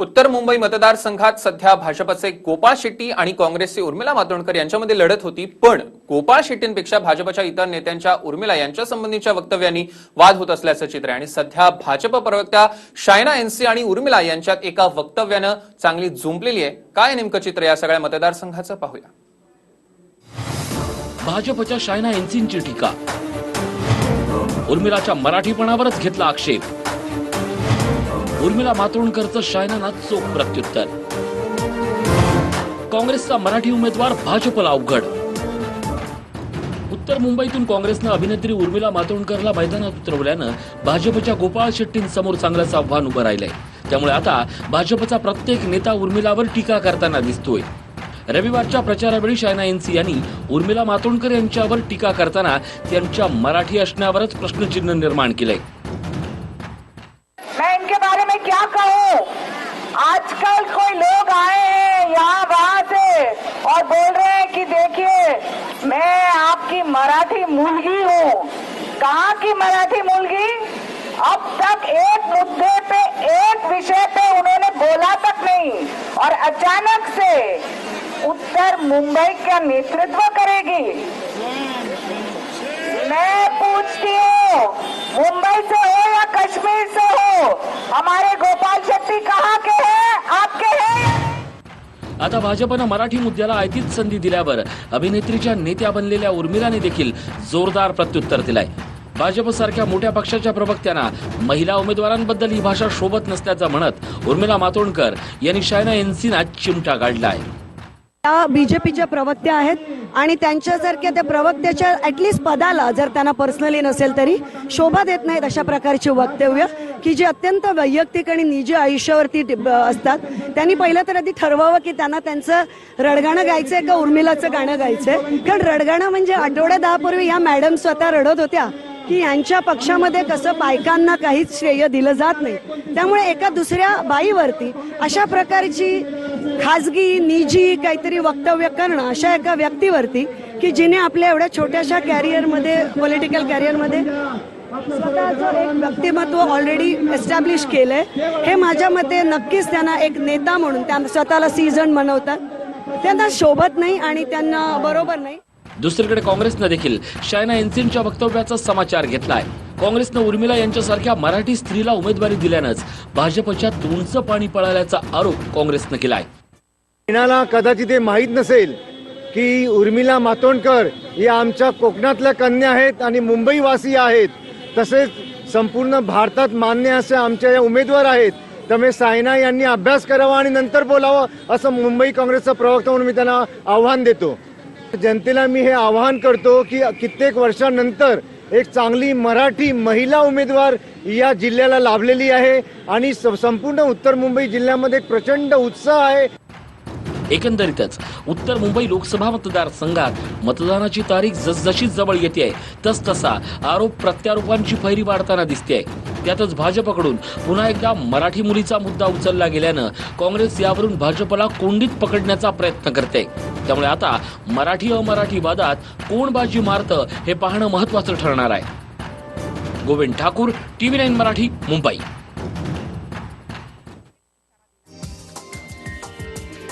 उत्तर मुंबई मतदारसंघात सध्या भाजपचे गोपाळ शेट्टी आणि काँग्रेसचे उर्मिला मातोंडकर यांच्यामध्ये लढत होती. पण गोपाळ शेट्टींपेक्षा भाजपच्या इतर नेत्यांच्या उर्मिला यांच्या संबंधीच्या वक्तव्यांनी वाद होत असल्याचं चित्र आहे. आणि सध्या भाजप प्रवक्त्या शायना एनसी आणि उर्मिला यांच्यात एका वक्तव्यानं चांगली जुंपलेली आहे. काय नेमकं चित्र या सगळ्या मतदारसंघाचं पाहूया. भाजपच्या शायना एनसींची टीका. उर्मिलाच्या मराठीपणावरच घेतला आक्षेप. उर्मिला मातोंडकरचं शायनानाथ चोख प्रत्युत्तर. काँग्रेसचा मराठी उमेदवार भाजपला अवघड. उत्तर मुंबईतून काँग्रेसनं अभिनेत्री उर्मिला मातोंडकरला मैदानात उतरवल्यानं भाजपच्या गोपाळ शेट्टींसमोर चांगलंच आव्हान उभं राहिलंय. त्यामुळे आता भाजपचा प्रत्येक नेता उर्मिलावर टीका करताना दिसतोय. रविवारच्या प्रचारावेळी शायना एनसी यांनी उर्मिला मातोंडकर यांच्यावर टीका करताना त्यांच्या मराठी असण्यावरच प्रश्नचिन्ह निर्माण केलंय. क्या कहूँ आजकल कोई लोग आए हैं, यहाँ वहाँ से और बोल रहे हैं कि देखिए, मैं आपकी मराठी मुलगी हूँ। कहाँ की मराठी मुलगी? अब तक एक मुद्दे पे, एक विषय पे उन्होंने बोला तक नहीं और अचानक से उत्तर मुंबई का नेतृत्व करेगी। आता भाजपनं मराठी मुद्द्याला आयतीच संधी दिल्यावर अभिनेत्रीच्या नेत्या बनलेल्या उर्मिलाने देखील जोरदार प्रत्युत्तर दिलंय. भाजपसारख्या मोठ्या पक्षाच्या प्रवक्त्यांना महिला उमेदवारांबद्दल ही भाषा शोभत नसल्याचं म्हणत उर्मिला मातोंडकर यांनी शायना एनसीना चिमटा आहे त्या बीजेपीच्या प्रवक्त्या आहेत आणि त्यांच्यासारख्या त्या प्रवक्त्याच्या ऍटलीस्ट पदाला जर त्यांना पर्सनली नसेल तरी शोभा देत नाहीत अशा प्रकारची वक्तव्य. की जी अत्यंत वैयक्तिक आणि निजी आयुष्यावरती असतात. त्यांनी पहिलं तर आधी ठरवावं की त्यांना त्यांचं रडगाणं गायचंय का उर्मिलाचं गाणं गायचंय? कारण रडगाणं म्हणजे आठवड्या दहापूर्वी या मॅडम स्वतः रडत होत्या की यांच्या पक्षामध्ये कसं बायकांना काहीच श्रेय दिलं जात नाही. त्यामुळे एका दुसऱ्या बाईवरती अशा प्रकारची खाजगी निजी काहीतरी वक्तव्य करणं अशा एका व्यक्तीवरती की जिने आपल्या एवढ्या छोट्याशा कॅरियरमध्ये पॉलिटिकल कॅरियरमध्ये स्वतःचं एक व्यक्तिमत्व ऑलरेडी एस्टॅब्लिश केलंय. हे माझ्या मते नक्कीच त्यांना एक नेता म्हणून त्या स्वतःला सीझन बनवतात. त्यांना शोभत नाही आणि त्यांना बरोबर नाही. दुसरीकडे काँग्रेसनं देखील शायना एनसींच्या वक्तव्याचा समाचार घेतलाय. काँग्रेसनं उर्मिला यांच्यासारख्या मराठी स्त्रीला उमेदवारी दिल्यानंच भाजपच्या तोंडचं पाणी पळाल्याचा आरोप काँग्रेसनं केलाय. कदाचित हे माहीत नसेल की उर्मिला मातोंडकर या आमच्या कोकणातल्या कन्या आहेत आणि मुंबईवासी आहेत. तसेच संपूर्ण भारतात मान्य असे आमच्या या उमेदवार आहेत. त्यामुळे सायना यांनी अभ्यास करावा आणि नंतर बोलावं असं मुंबई काँग्रेसचा प्रवक्ता म्हणून मी त्यांना आव्हान देतो. जनतेला मी हे आवाहन करतो की कित्येक वर्षानंतर एक चांगली मराठी महिला उमेदवार या जिल्ह्याला लाभलेली आहे आणि स- संपूर्ण उत्तर मुंबई जिल्ह्यामध्ये एक प्रचंड उत्साह आहे. एकंदरीतच. उत्तर मुंबई लोकसभा मतदारसंघात मतदानाची तारीख जसजशी जवळ येते तसतसा आरोप प्रत्यारोपांची फैरी वाढताना दिसते त्यातच भाजपकडून पुन्हा एकदा मराठी मुलीचा मुद्दा उचलला गेल्यानं काँग्रेस यावरून भाजपला कोंडीत पकडण्याचा प्रयत्न करते. त्यामुळे आता मराठी अमराठी वादात कोण बाजी मारतं हे पाहणं महत्वाचं ठरणार आहे. Govind Thakur TV nine Marathi Mumbai.